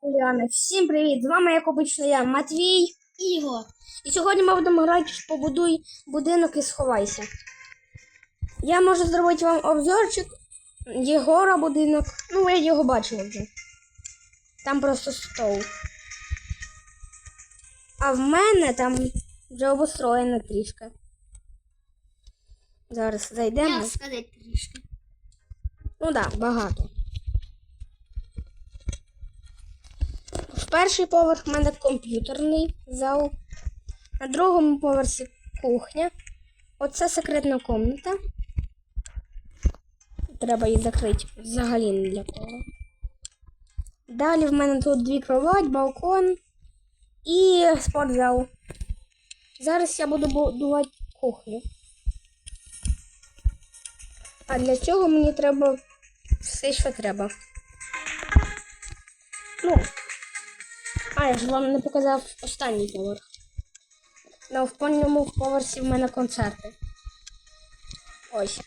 Уляни, всім привіт! З вами, як обично, я Матвій і Ігор. І сьогодні ми будемо грати в побудуй будинок і сховайся. Я можу зробити вам обзорчик Єгора будинок. Ну, ви його бачили вже. Там просто стол. А в мене там вже обустроєно трішки. Зараз зайдемо. Як сказати трішки. Ну так, да, багато. Перший поверх в мене комп'ютерний зал. На другому поверсі кухня. Оце секретна комната. Треба її закрити взагалі не для кого. Далі в мене тут дві кровать, балкон і спортзал. Зараз я буду будувати кухню. А для цього мені треба все, що треба. Ну. Я ж вам не показав останній поверх. На останньому поверсі в мене концерти. Ось.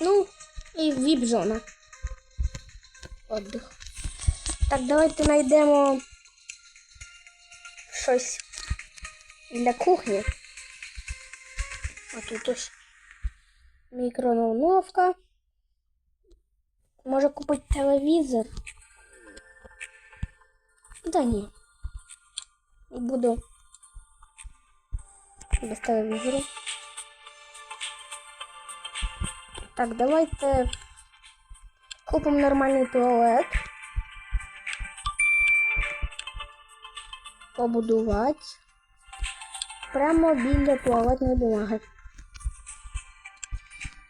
Ну, і віп-зона. Отдих. Так, давайте знайдемо щось для кухні. А тут ось мікроволновка. Може купити телевізор. Да ні. Буду без телевізору. Так, давайте купимо нормальний туалет. Побудувати. Прямо біля туалетної бумаги.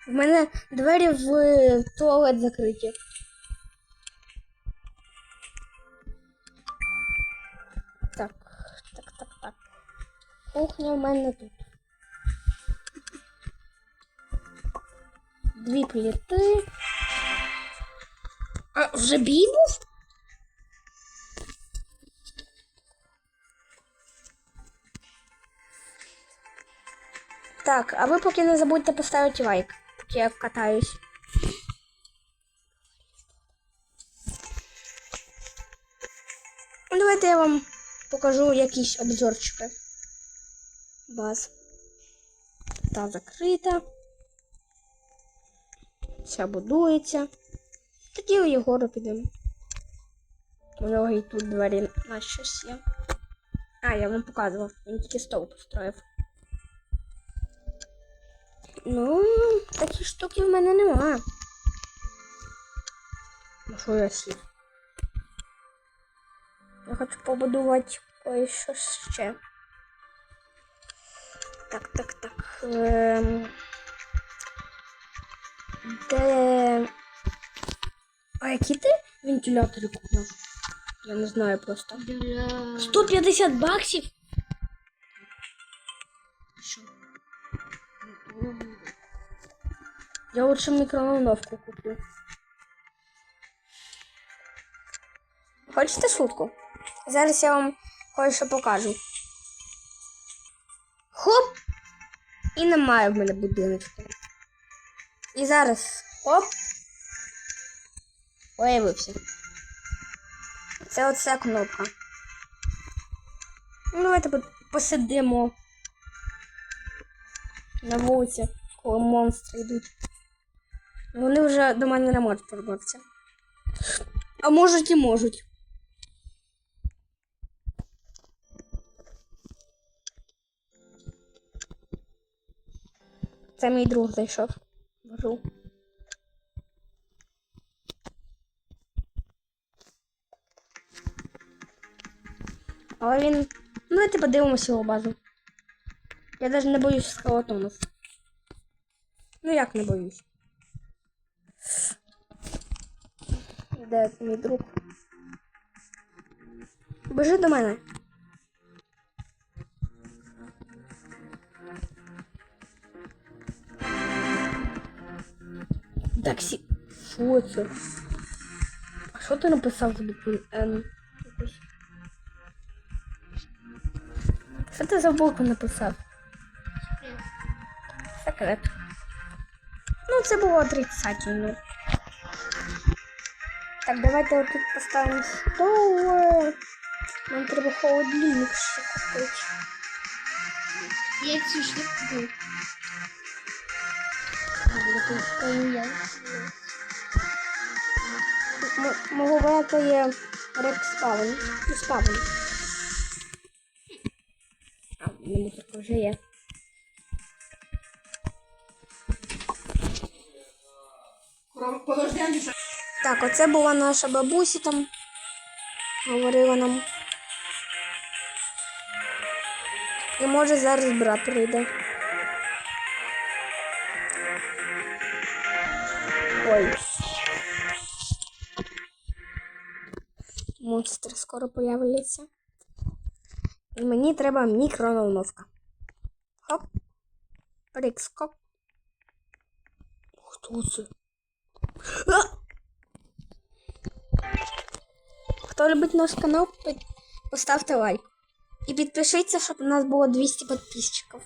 В мене двері в туалет закриті. Так, так, так, так. Кухня в мене тут. Дві пліти. А, вже бій був? Так, а ви поки не забудьте поставити лайк, я катаюсь. Ну, Давайте я вам покажу якісь обзорчики. Баз. Та закрита. Вся будується. Тоді у Єгору підемо. У нього і тут двері на щось є. А, я вам показував. Він тільки стол построїв. Ну, такі штуки в мене нема. Ну що я сів? Я хочу побудувати кое-що ще. Так, так, так. Ем... Де. А які ти вентилятори купив? Я не знаю просто. 150 баксів? Я лучше микроволновку куплю. Хочете шутку? Зараз я вам кое-що покажу. Хоп! І немає в мене будиночку. І зараз хоп. Появився. Це оця кнопка. Ну, давайте по- посидимо на вулиці, коли монстри йдуть. Вони вже до мене не можуть пробитися. А можуть і можуть. Це мій друг зайшов. Вожу. Але він. Ну, давайте подивимося його базу. Я навіть не боюсь скелетонів. Ну як не боюсь? Де мій друг? Бежи до мене. Таксі. Що це? А що ти написав з буквою Н? Якось? Що ти за букву написав? Секрет. Ну, це було отрицательно. Так, давайте отут поставимо стол. Нам треба холодильник ще купити. Я цю. М- Мого брата є рек спавен. Ну, спавен. А, в мене також вже є. Так, оце була наша бабуся там. Говорила нам. І може зараз брат прийде. Ой. Монстр скоро появляться. І мені треба мікроволновка. Хоп. Прикскок. Хто це? А! Хто любить наш канал, поставте лайк. І підпишіться, щоб у нас було 200 підписчиків.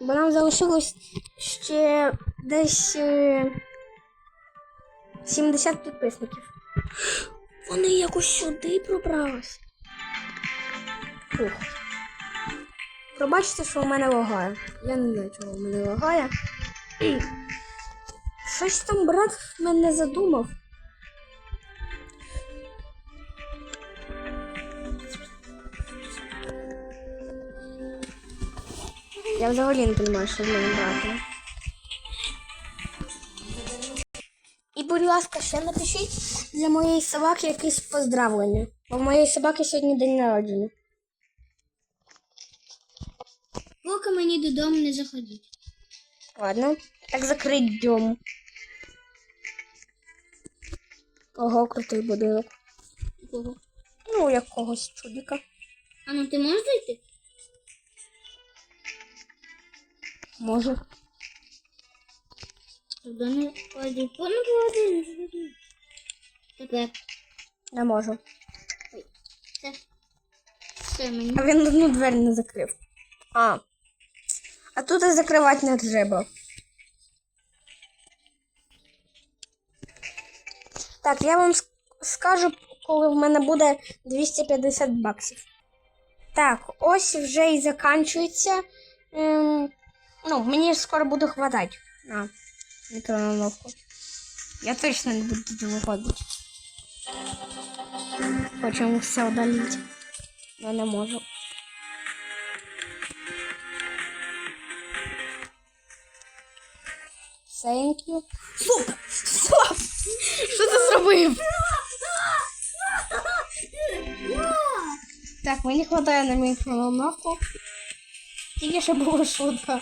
Бо нам залишилось ще десь е, 70 підписників. Вони якось сюди пробрались. Фух. Пробачте, що у мене лагає. Я не знаю, чого у мене лагає. Щось там брат в мене задумав. Я взагалі не розумію, що з моїм братом. І, будь ласка, ще напишіть для моєї собаки якесь поздравлення. Бо в моєї собаки сьогодні день народження. Поки мені додому не заходіть. Ладно, так закрить дом. Ого, крутий будинок. Кого? Ну, якогось чудика. А ну ти можеш зайти? Можу. Туди не ходи. По не. Тепер. Не можу. Все. Все, мені. А він одну двері не закрив. А. А тут і закривати не треба. Так, я вам ск- скажу, коли в мене буде 250 баксів. Так, ось вже і закінчується. Ем, ну, мені скоро буде хватати на мікроволновку. Я точно не буду туди виходити. Хочемо все удалити. Я не можу. Thank you. Стоп! Стоп! Що ти зробив? Так, мені хватає на мікроволновку. Тільки ще було шутка.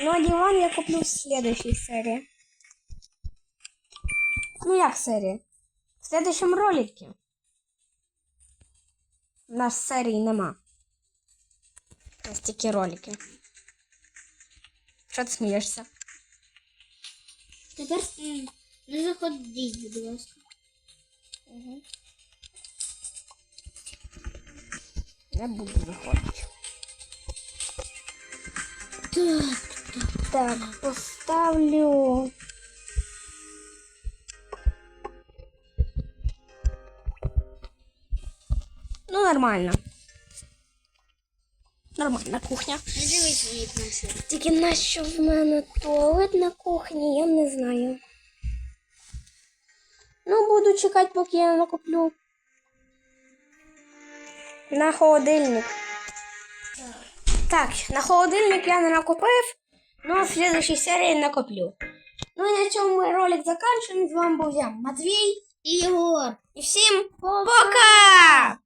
Ну, а диван я куплю в следующей серии. Ну, як серія? В следующем ролике. У нас серії нема. У нас тільки ролики. Що ти смієшся? Тепер не заходіть, будь ласка. Угу. Я буду виходити. Так. Так, поставлю. Ну, нормально. Нормальна кухня. Наші. Тільки нащо в мене туалет на кухні, я не знаю. Ну, буду чекати, поки я накоплю. На холодильник. Так, на холодильник я не накопив, но в следующей серии накоплю. Ну и на чем мы ролик заканчиваем. С вами был я, Матвей и Егор. И всем пока! пока!